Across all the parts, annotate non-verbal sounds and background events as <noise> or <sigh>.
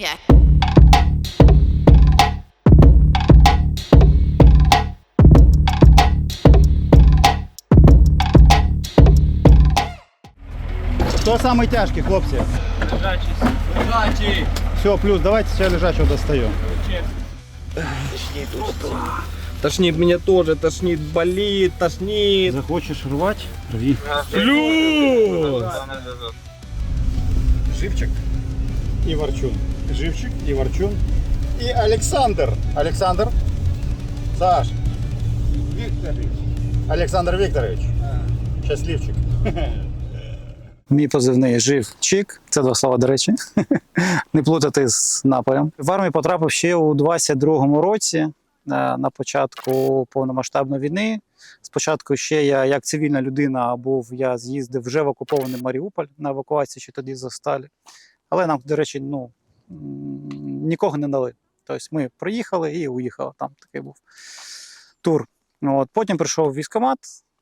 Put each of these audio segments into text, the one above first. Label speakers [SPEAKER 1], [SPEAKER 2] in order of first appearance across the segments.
[SPEAKER 1] Як?
[SPEAKER 2] Хто самий тяжкий, хлопці?
[SPEAKER 3] Лежачий.
[SPEAKER 2] Все, плюс, давайте ще лежачого достаю.
[SPEAKER 3] Тошнит меня тоже, тошнит, болит, тошнит.
[SPEAKER 2] Захочеш рвати? Рві.
[SPEAKER 3] Плюс!
[SPEAKER 2] Живчик і Варчун. Живчик і Варчун. І Олександр. Олександр. Саш. Вікторович. Олександр Вікторович. Щасливчик. Мій позивний Живчик. Це два слова, до речі. <laughs> Не плутати з напоєм. В армію потрапив ще у 22-му році, е, на початку повномасштабної війни. Спочатку ще я, як цивільна людина, був, я з'їздив вже в окупований Маріуполь на евакуацію, ще тоді засталі. Але нам, до речі, ну, нікого не дали. Тобто ми приїхали і уїхали. Там такий був тур. Ну, От, потім прийшов військкомат,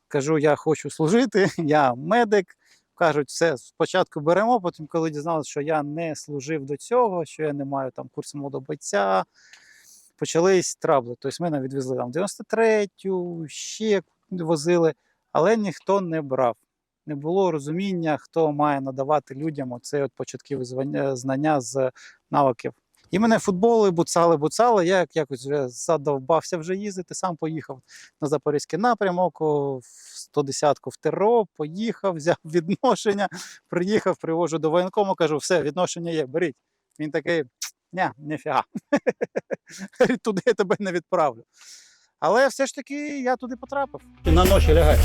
[SPEAKER 2] кажу, я хочу служити, <laughs> я медик. Кажуть, все, спочатку беремо, потім, коли дізналися, що я не служив до цього, що я не маю там курсу молодого бойця, почались трабли. Тобто мене відвезли там 93-ю, ще возили, але ніхто не брав. Не було розуміння, хто має надавати людям оце от знання з навиків. І мене футболи, буцали, буцали. Я якось вже задовбався вже їздити, сам поїхав на Запорізький напрямок, в 110-ку в ТРО, поїхав, <laughs> взяв відношення, приїхав, привожу до воєнкому, кажу, все, відношення є, беріть. Він такий, ня, ніфіга. <laughs> Туди я тебе не відправлю. Але все ж таки я туди потрапив. На ночі лягай.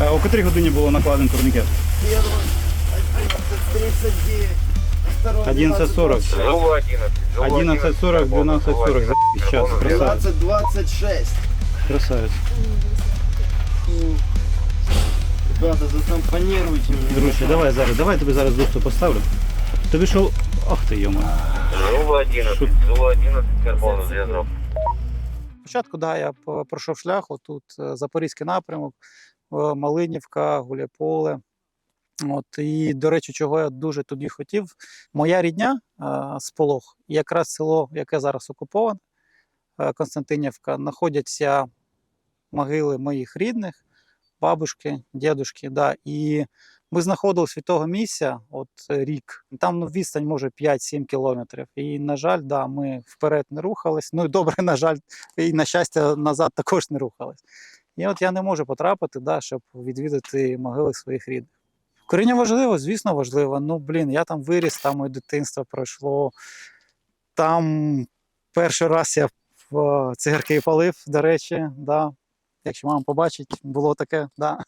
[SPEAKER 2] Е, О котрій годині було накладений турнікет? 11.40.
[SPEAKER 4] Жило 11. Жило
[SPEAKER 2] 11.40, 12.40. За час.
[SPEAKER 5] 12.26.
[SPEAKER 2] Красавець.
[SPEAKER 5] Ребята, затампонируйте мне.
[SPEAKER 2] Друже, давай зараз, давай я тобі зараз доступ поставлю. Тобі що. Ах ти йома.
[SPEAKER 4] Жило 11.
[SPEAKER 2] Шут.
[SPEAKER 4] Жило 11. Карбон зв'язок.
[SPEAKER 2] Спочатку, да, я пройшов шлях, отут е, Запорізький напрямок, е, Малинівка, Гуляполе. От, і, до речі, чого я дуже тоді хотів. Моя рідня е, Сполох, якраз село, яке зараз окуповане, е, Константинівка, знаходяться могили моїх рідних, бабушки, дідушки. Да, і ми знаходились від того місця от рік. Там ну, відстань може 5-7 кілометрів. І, на жаль, да, ми вперед не рухались. Ну і добре, на жаль, і на щастя, назад також не рухались. І от я не можу потрапити, да, щоб відвідати могили своїх рідних. Коріння важливо, звісно, важливо. Ну, блін, я там виріс, там моє дитинство пройшло. Там перший раз я в цигарки палив, до речі, да. Якщо мама побачить, було таке, да.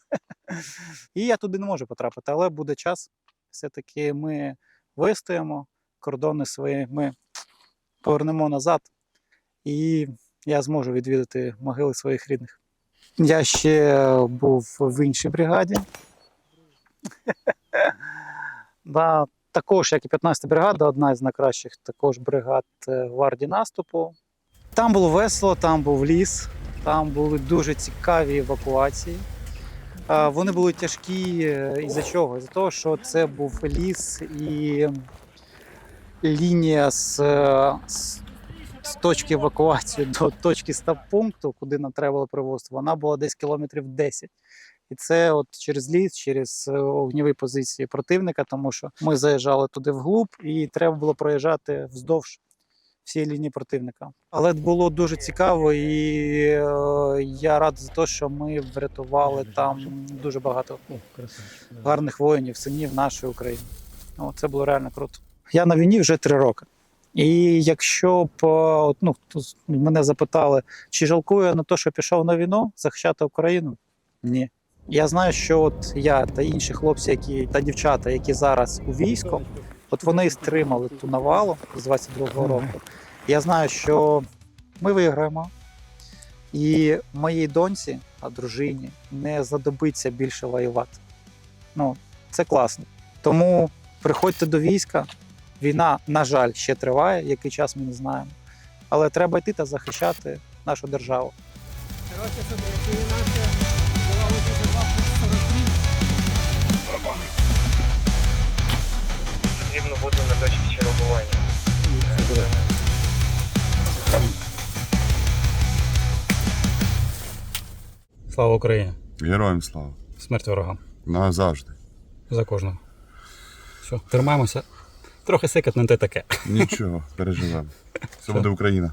[SPEAKER 2] <laughs> І я туди не можу потрапити, але буде час. Все-таки ми вистоїмо, кордони свої ми повернемо назад, і я зможу відвідати могили своїх рідних. Я ще був в іншій бригаді. <laughs> да, також, як і 15-та бригада, одна з найкращих також бригад е, гвардії наступу. Там було весело, там був ліс, там були дуже цікаві евакуації. Вони були тяжкі е, із-за чого? Із-за того, що це був ліс і лінія з, е, з, з точки евакуації до точки стаб-пункту, куди нам треба було привозити, вона була десь кілометрів 10. І це от через ліс, через е, огніві позиції противника, тому що ми заїжджали туди вглуб, і треба було проїжджати вздовж всієї лінії противника. Але було дуже цікаво, і е, я радий за те, що ми врятували там дуже багато гарних воїнів, синів нашої України. Ну, це було реально круто. Я на війні вже три роки. І якщо б е, от, ну, мене запитали, чи жалкую я на те, що пішов на війну захищати Україну? Ні. Я знаю, що от я та інші хлопці, які та дівчата, які зараз у війську, от вони стримали ту навалу з 22-го року. Я знаю, що ми виграємо, і моїй доньці, а дружині, не задобиться більше воювати. Ну, це класно. Тому приходьте до війська. Війна, на жаль, ще триває, який час ми не знаємо. Але треба йти та захищати нашу державу.
[SPEAKER 4] Потрібно
[SPEAKER 2] Слава Україні!
[SPEAKER 1] Героям слава.
[SPEAKER 2] Смерть ворогам.
[SPEAKER 1] Назавжди.
[SPEAKER 2] За кожного. Все, тримаємося. Трохи сикат, не те таке.
[SPEAKER 1] Нічого, переживемо. Це буде Україна.